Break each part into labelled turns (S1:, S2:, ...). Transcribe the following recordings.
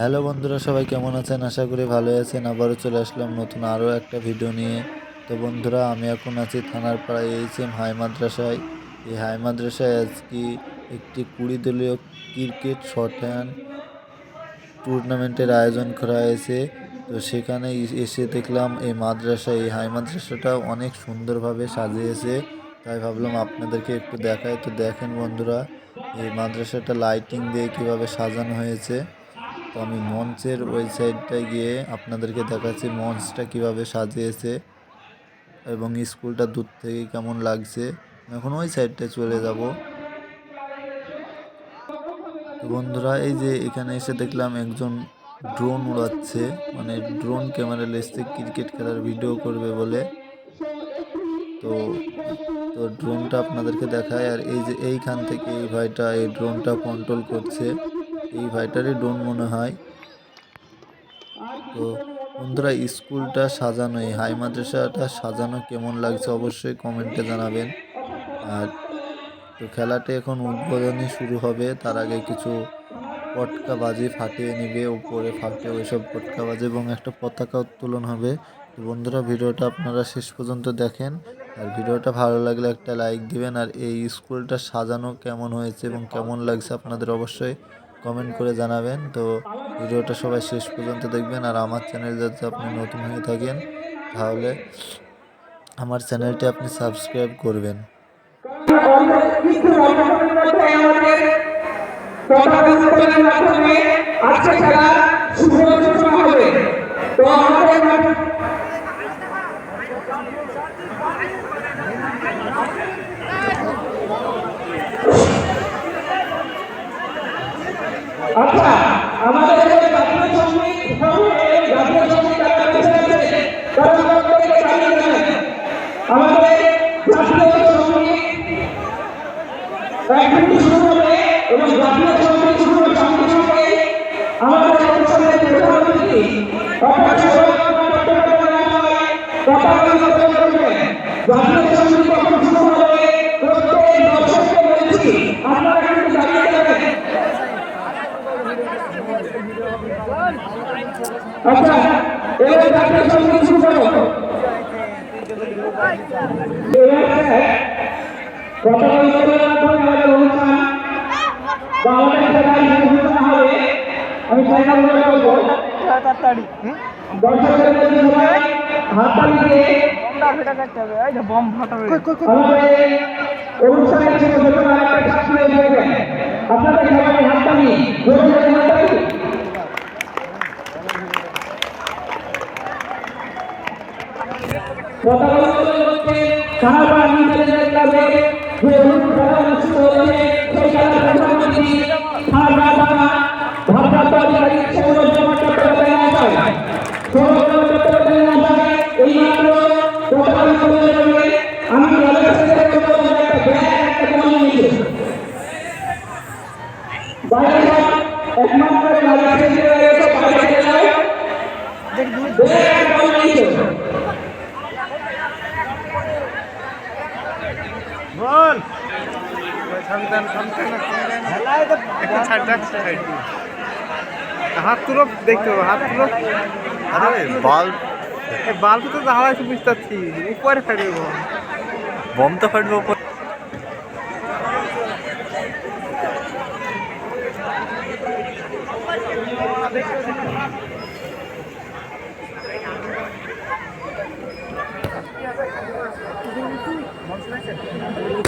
S1: Hello বন্ধুরা, সবাই কেমন আছেন? আশা করি ভালো আছেন। আবারও চলে আসলাম নতুন আরও একটা ভিডিও নিয়ে। তো বন্ধুরা, আমি এখন আছি থানার পাড়ায় এইচ হাই মাদ্রাসায়। এই হাই মাদ্রাসায় আজকে একটি কুড়ি দলীয় ক্রিকেট শর্ট হ্যান্ড টুর্নামেন্টের আয়োজন করা হয়েছে। তো সেখানে এসে দেখলাম এই মাদ্রাসা, এই হাই মাদ্রাসাটা অনেক সুন্দরভাবে সাজিয়েছে। তাই ভাবলাম আপনাদেরকে একটু দেখাই। তো দেখেন বন্ধুরা, এই মাদ্রাসাটা লাইটিং দিয়ে কীভাবে সাজানো হয়েছে। আমি মঞ্চের ওই সাইডটায় গিয়ে আপনাদেরকে দেখাচ্ছি মঞ্চটা কীভাবে সাজিয়েছে এবং স্কুলটা দূর থেকে কেমন লাগছে। এখন ওই সাইডটায় চলে যাব। বন্ধুরা, এই যে এখানে এসে দেখলাম একজন ড্রোন উড়াচ্ছে। মানে ড্রোন ক্যামেরা এসছে ক্রিকেট খেলার ভিডিও করবে বলে। তো তো ড্রোনটা আপনাদেরকে দেখায়। আর এই যে এইখান থেকে এই ভাইটা এই ড্রোনটা কন্ট্রোল করছে। এই ভাইটারই ড্রোন মনে হয়। তো বন্ধুরা, স্কুলটা সাজানো, এই হাই মাদ্রাসাটা সাজানো কেমন লাগছে অবশ্যই কমেন্টে জানাবেন। আর তো খেলাটি এখন উদ্বোধনী শুরু হবে, তার আগে কিছু পটকা বাজি ফাটিয়ে নেবে, উপরে ফাটে ওইসব পটকা বাজি এবং একটা পতাকা উত্তোলন হবে। তো বন্ধুরা, ভিডিওটা আপনারা শেষ পর্যন্ত দেখেন। আর ভিডিওটা ভালো লাগলে একটা লাইক দিবেন। আর এই স্কুলটা সাজানো কেমন হয়েছে এবং কেমন লাগছে আপনাদের অবশ্যই কমেন্ট করে জানাবেন। তো ভিডিওটা সবাই শেষ পর্যন্ত দেখবেন আর আমার চ্যানেল যাতে আপনি নতুন হয়ে থাকেন, তাহলে আমার চ্যানেলটি আপনি সাবস্ক্রাইব করবেন।
S2: কিছু অল্পক্ষণের মধ্যে আমাদের পতাকা উত্তোলনের মাধ্যমে আজকে খেলা শুভ সূচনা হবে তো মাঠে আচ্ছা আমাদের জাতীয় সংগীত জাতীয় সংগীত আমাদের জাতীয় সংগীত। এবং জাতীয় সংগীত শুরু হবে অর্থাৎ করবেন জাতীয় সংগীত যখন শুরু হবে প্রত্যেক দর্শককে বলছি আপনারা কিন্তু দাঁড়িয়ে যাবেন আচ্ছা এবার জাতীয় সংগীত শুরু করো এবার পতাকা আমাদের অনুষ্ঠান। বা আমাদের খেলায় হবে। আমি সরকার বলে বলব দর্শকদের সবাই দিয়ে অনুষ্ঠানের আপনাদের সবাই জোরে উত্তোলন করতে সাহাবা ইন্টারন্যাশনাল ক্লাবে যে অনুষ্ঠান অনুষ্ঠিত হচ্ছে সেই খেলার প্রধান অতিথি সাহাবা বাবা ভারপ্রাপ্ত অধিকারী সৌরভ চট্টোপাধ্যায় মহাশয় সৌরভ চট্টোপাধ্যায় মহাশয় কথা
S3: হাত তুলো দেখতে পাবো হাত তুলো।
S1: আরে বাল্ব।
S3: বাল্ব তো হাওয়ায় বুঝতে পারছি উপরে ফাটবে
S1: বম তো ফাটবে উপর Thank you. Gracias.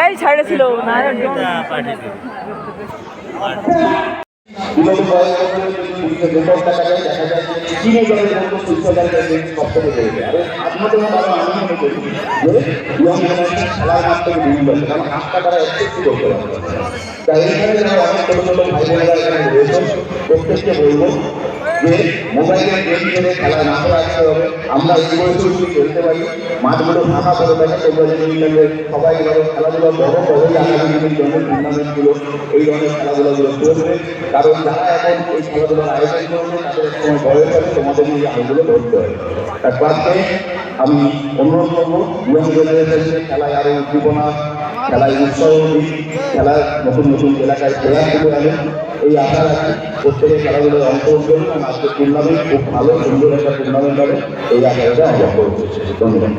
S4: এই ছাড়ে ছিল না
S5: বিগত কয়েক বছরের পুলিশের রেকর্ড দেখা যায় দেখা যায়। চীনে জলের মতো সুস্থতার আর আপনাদের মতো আরও আমি করি যে জেনারেশন খেলার মাঠ থেকে বিভিন্ন আছে কারণ হাতটা তারা একটু করতে পারে তাই এইখানে যারা অনেক ছোট ছোট ভাই বোনেরা এখানে রয়েছেন প্রত্যেককে বলব যে গেম খেলে খেলা না করে হবে। আমরা এই খেলতে পারি। মাঠগুলো ফাঁকা করে সবাই খেলাধুলা বড় বড়ই আগামী দিনের জন্য টুর্নামেন্টগুলো এই ধরনের খেলাধুলাগুলো করবে কারণ যারা এখন এই খেলাধুলার আয়োজন করবে, তাদের সময় আছে তোমাদের এই ধরতে হবে। তার আমি অনুরোধ করব ইয়ং জেনারেশনের খেলায় আরও উদ্দীপনা খেলায় উৎসাহ দিন খেলা নতুন নতুন এলাকায় প্লেয়ারগুলো আমি। এই আশা রাখি প্রত্যেকের খেলাগুলোয় অংশগ্রহণ করুন আজকে টুর্নামেন্ট খুব ভালো, সুন্দর একটা টুর্নামেন্ট হবে। এই আশাটা আমরা করছি। ধন্যবাদ।